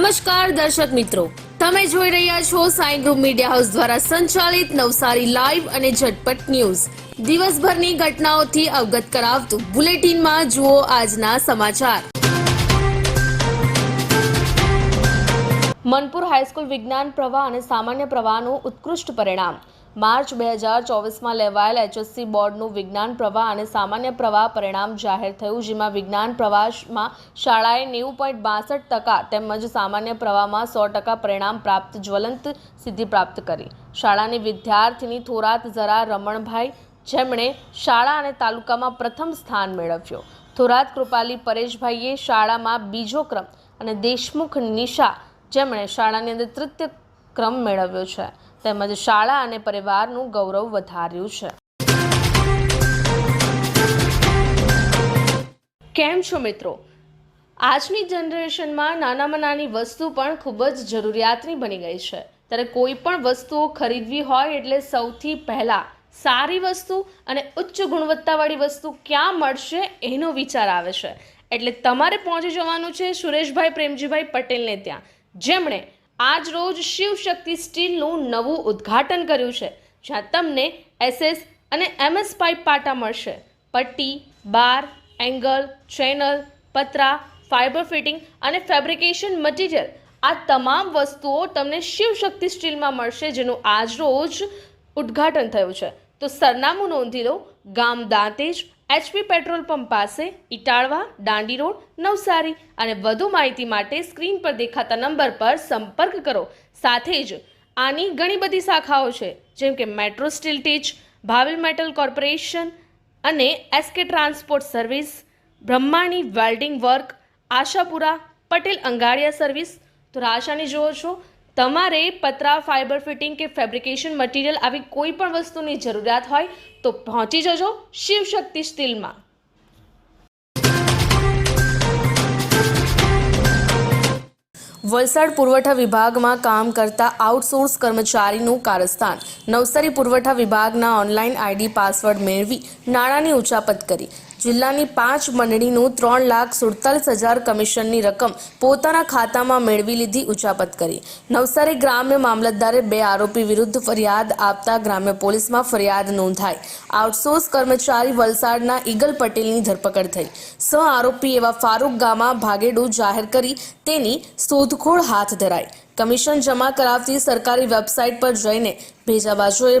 નમસ્કાર દર્શક મિત્રો. તમે જોઈ રહ્યા છો સાઈ ગ્રુપ મીડિયા હાઉસ દ્વારા સંચાલિત નવસારી લાઈવ અને ઝટપટ ન્યૂઝ. દિવસભરની ઘટનાઓથી અવગત કરાવતું બુલેટિનમાં જુઓ આજના સમાચાર. મનપુર હાઈસ્કૂલ વિજ્ઞાન પ્રવાહ અને સામાન્ય પ્રવાહનું ઉત્કૃષ્ટ પરિણામ. માર્ચ બે હજાર ચોવીસમાં લેવાયેલ એચએસસી બોર્ડનું વિજ્ઞાન પ્રવાહ અને સામાન્ય પ્રવાહ પરિણામ જાહેર થયું, જેમાં વિજ્ઞાન પ્રવાહમાં શાળાએ નેવું પોઈન્ટ બાસઠ ટકા તેમજ સામાન્ય પ્રવાહમાં સો ટકા પરિણામ પ્રાપ્ત, જ્વલંત સિદ્ધિ પ્રાપ્ત કરી. શાળાની વિદ્યાર્થીની થોરાત જરા રમણભાઈ જેમણે શાળા અને તાલુકામાં પ્રથમ સ્થાન મેળવ્યો. થોરાત કૃપાલી પરેશભાઈએ શાળામાં બીજો ક્રમ અને દેશમુખ નિશા જેમણે શાળાની અંદર તૃતીય ક્રમ મેળવ્યો છે. તેમજ શાળા અને પરિવારનું ગૌરવ વધાર્યું છે. કેમ છો મિત્રો? આજની જનરેશનમાં નાનામાં નાની વસ્તુ પણ ખૂબ જ જરૂરિયાતની બની ગઈ છે. ત્યારે કોઈ પણ વસ્તુઓ ખરીદવી હોય એટલે સૌથી પહેલાં સારી વસ્તુ અને ઉચ્ચ ગુણવત્તાવાળી વસ્તુ ક્યાં મળશે એનો વિચાર આવે છે. એટલે તમારે પહોંચી જવાનું છે સુરેશભાઈ, પ્રેમજીભાઈ પટેલને ત્યાં. જેમણે આજ રોજ શિવશક્તિ સ્ટીલનું નવું ઉદ્ઘાટન કર્યું છે, જ્યાં તમને એસએસ અને એમએસ પાઇપ પાટા મળશે. પટ્ટી, બાર, એંગલ, ચેનલ, પતરા, ફાઇબર ફિટિંગ અને ફેબ્રિકેશન મટીરિયલ, આ તમામ વસ્તુઓ તમને શિવશક્તિ સ્ટીલમાં મળશે, જેનું આજ રોજ ઉદ્ઘાટન થયું છે. તો સરનામું નોંધી લો, ગામ દાંતેજ એચપી પેટ્રોલ પંપ પાસે ઇટાળવા, દાંડી રોડ, નવસારી અને વધુ માહિતી માટે સ્ક્રીન પર દેખાતા નંબર પર સંપર્ક કરો. સાથે જ આની ઘણી બધી શાખાઓ છે, જેમ કે મેટ્રો સ્ટીલ ટીચ ભાવિલ મેટલ કોર્પોરેશન અને SK transport service, Brahmani welding work, Ashapura, Patel Angadia service. તો રાશાની જુઓ છો તમારે પતરા ફાઇબર ફિટિંગ કે ફેબ્રિકેશન મટીરિયલ આવી કોઈ પણ વસ્તુની જરૂરિયાત હોય તો પહોંચી જજો શિવશક્તિ સ્ટીલમાં. વલસાડ પુરવઠા વિભાગમાં કામ કરતા આઉટસોર્સ કર્મચારીનું કારસ્થાન નવસારી પુરવઠા વિભાગના ઓનલાઈન આઈડી પાસવર્ડ મેળવી નાણાંની ઉચાપત કરી. જિલ્લાની પાંચ મંડળીનું ત્રણ લાખ સુડતાલીસ હજાર કમિશનની રકમ પોતાના ખાતામાં મેળવી લીધી ઉચાપત કરી. નવસારી ગ્રામ્ય મામલતદારે બે આરોપી વિરુદ્ધ ફરિયાદ આપતા ગ્રામ્ય પોલીસમાં ફરિયાદ નોંધાઈ. આઉટસોર્સ કર્મચારી વલસાડના ઈગલ પટેલની ધરપકડ થઈ. સ આરોપી એવા ફારૂક ગામા ભાગેડું જાહેર કરી તેની શોધખોળ હાથ ધરાઈ. કમિશન જમા કરાવતી સરકારી વેબસાઇટ પર જઈને ભેજાબાજોએ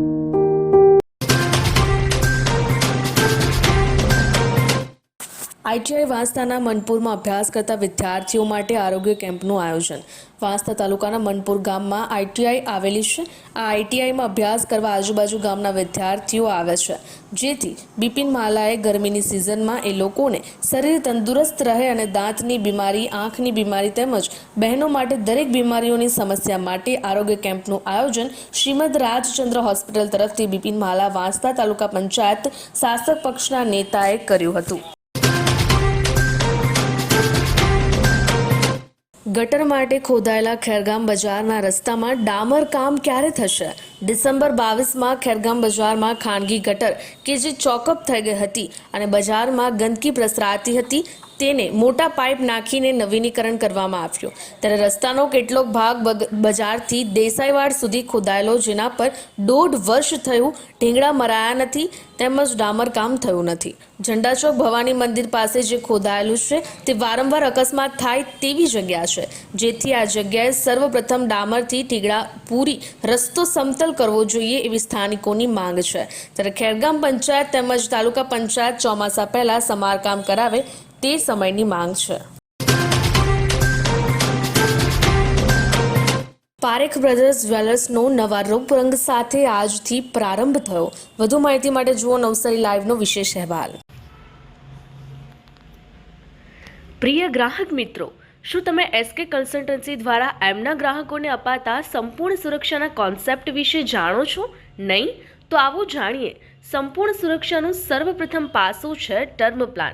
આઈટીઆઈ વાંસદાના મનપુરમાં અભ્યાસ કરતા વિદ્યાર્થીઓ માટે આરોગ્ય કેમ્પનું આયોજન. વાંસદા તાલુકાના મનપુર ગામમાં આઈટીઆઈ આવેલી છે. આ આઈટીઆઈમાં અભ્યાસ કરવા આજુબાજુ ગામના વિદ્યાર્થીઓ આવે છે. જેથી બિપિન માલાએ ગરમીની સિઝનમાં એ લોકોને શરીર તંદુરસ્ત રહે અને દાંતની બીમારી, આંખની બીમારી તેમજ બહેનો માટે દરેક બીમારીઓની સમસ્યા માટે આરોગ્ય કેમ્પનું આયોજન શ્રીમદ રાજચંદ્ર હોસ્પિટલ તરફથી બિપિન માલા વાંસદા તાલુકા પંચાયત શાસક પક્ષના નેતાએ કર્યું હતું. ગટર માટે ખોદાયેલા ખેરગામ બજારના રસ્તામાં ડામર કામ ક્યારે થશે? ડિસેમ્બર બાવીસમાં ખેરગામ બજારમાં ખાનગી ગટર કે જે ચોકઅપ થઈ ગઈ હતી અને બજારમાં ગંદકી પ્રસરાતી હતી? તેને મોટા પાઇપ નાખીને નવીનીકરણ કરવામાં આવ્યું. ત્યારે રસ્તાનો કેટલોક ભાગ બજારથી દેસાઈવાડ સુધી ખોદાયેલો, જેના પર દોઢ વર્ષ થયું ઢીંગડા મરાયા નથી તેમજ ડામર કામ થયું નથી. ઝંડા ચોક ભવાની મંદિર પાસે જે ખોદાયેલું છે તે વારંવાર અકસ્માત થાય તેવી જગ્યા છે, જેથી આ જગ્યાએ સર્વપ્રથમ ડામરથી ટીગડા પૂરી રસ્તો સમતલ કરવો જોઈએ એવી સ્થાનિકોની માંગ છે. ત્યારે ખેરગામ પંચાયત તેમજ તાલુકા પંચાયત ચોમાસા પહેલા સમારકામ કરાવે તે સમયની માંગ છે. પારેખ બ્રધર્સ જ્વેલર્સનો નવા રૂપરંગ સાથે આજથી પ્રારંભ થયો. વધુ માહિતી માટે જુઓ નવસારી લાઈવનો વિશેષ અહેવાલ. પ્રિય ગ્રાહક મિત્રો, શું તમે એસકે કન્સલ્ટન્સી દ્વારા એમના ગ્રાહકોને અપાતા સંપૂર્ણ સુરક્ષાના કોન્સેપ્ટ વિશે જાણો છો? નહીં? તો આવો જાણીએ. સંપૂર્ણ સુરક્ષાનું સર્વપ્રથમ પાસું છે ટર્મ પ્લાન.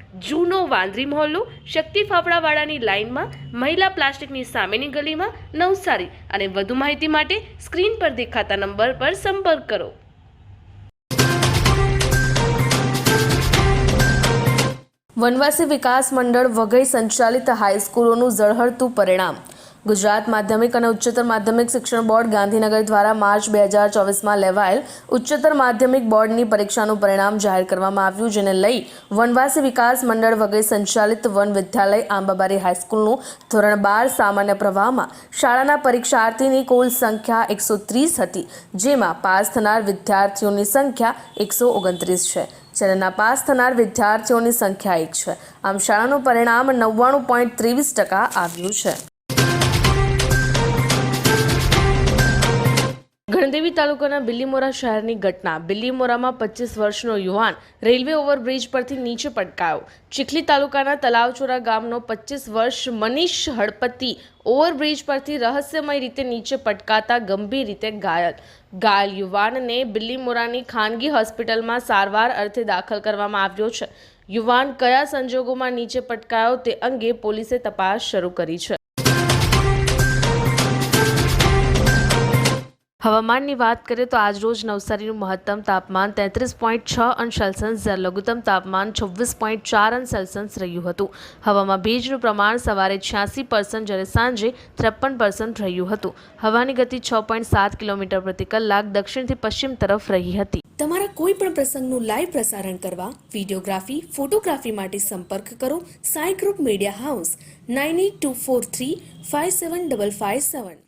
જૂનો વાંદરી મહોલ્લો શક્તિ ફાફડાવાળાની લાઇનમાં, મહિલા પ્લાસ્ટિકની સામેની ગલીમાં નવસારી અને વધુ માહિતી માટે સ્ક્રીન પર દેખાતા નંબર પર સંપર્ક કરો. વનવાસી વિકાસ મંડળ વગેરે સંચાલિત હાઈસ્કૂલોનું ઝળહળતું પરિણામ. ગુજરાત માધ્યમિક અને ઉચ્ચતર માધ્યમિક શિક્ષણ બોર્ડ ગાંધીનગર દ્વારા માર્ચ બે હજાર ચોવીસમાં લેવાયેલ ઉચ્ચતર માધ્યમિક બોર્ડની પરીક્ષાનું પરિણામ જાહેર કરવામાં આવ્યું, જેને લઈ વનવાસી વિકાસ મંડળ વગેરે સંચાલિત વન વિદ્યાલય આંબાબારી હાઈસ્કૂલનું ધોરણ બાર સામાન્ય પ્રવાહમાં શાળાના પરીક્ષાર્થીની કુલ સંખ્યા એકસો ત્રીસ હતી, જેમાં પાસ થનાર વિદ્યાર્થીઓની સંખ્યા એકસો ઓગણત્રીસ છે. જ્યારે નાપાસ થનાર વિદ્યાર્થીઓની સંખ્યા એક છે. આમ શાળાનું પરિણામ નવ્વાણું પોઈન્ટ ત્રેવીસ ટકા આવ્યું છે. ગણદેવી તાલુકાના બિલીમોરા શહેરની ઘટના. બિલ્લીમોરામાં પચીસ વર્ષનો યુવાન રેલવે ઓવરબ્રિજ પરથી નીચે પટકાયો ચીખલી તાલુકાના તલાવચોરા ગામનો પચીસ વર્ષ મનીષ હળપતિ ઓવરબ્રિજ પરથી રહસ્યમય રીતે નીચે પટકાતા ગંભીર રીતે ઘાયલ. ઘાયલ યુવાનને બિલ્લીમોરાની ખાનગી હોસ્પિટલમાં સારવાર અર્થે દાખલ કરવામાં આવ્યો છે. યુવાન કયા સંજોગોમાં નીચે પટકાયો તે અંગે પોલીસે તપાસ શરૂ કરી છે. હવામાનની વાત કરીએ તો આજરોજ નવસારીનું મહત્તમ તાપમાન તેત્રીસ પોઈન્ટ છ અંશ સેલ્સિયસ, જ્યારે લઘુત્તમ તાપમાન છવ્વીસ પોઈન્ટ ચાર અંશ સેલ્સિયસ રહ્યું હતું. હવામાં ભેજનું પ્રમાણ સવારે છ્યાસી પર્સન્ટ જ્યારે સાંજે ત્રેપન પર્સન્ટ રહ્યું હતું. હવાની ગતિ છ પોઈન્ટ સાત કિલોમીટર પ્રતિ કલાક દક્ષિણથી પશ્ચિમ તરફ રહી હતી. તમારા કોઈ પણ પ્રસંગનું લાઈવ પ્રસારણ કરવા વિડીયોગ્રાફી, ફોટોગ્રાફી માટે સંપર્ક કરો Sai group media house, nine eight two four three five seven double five seven.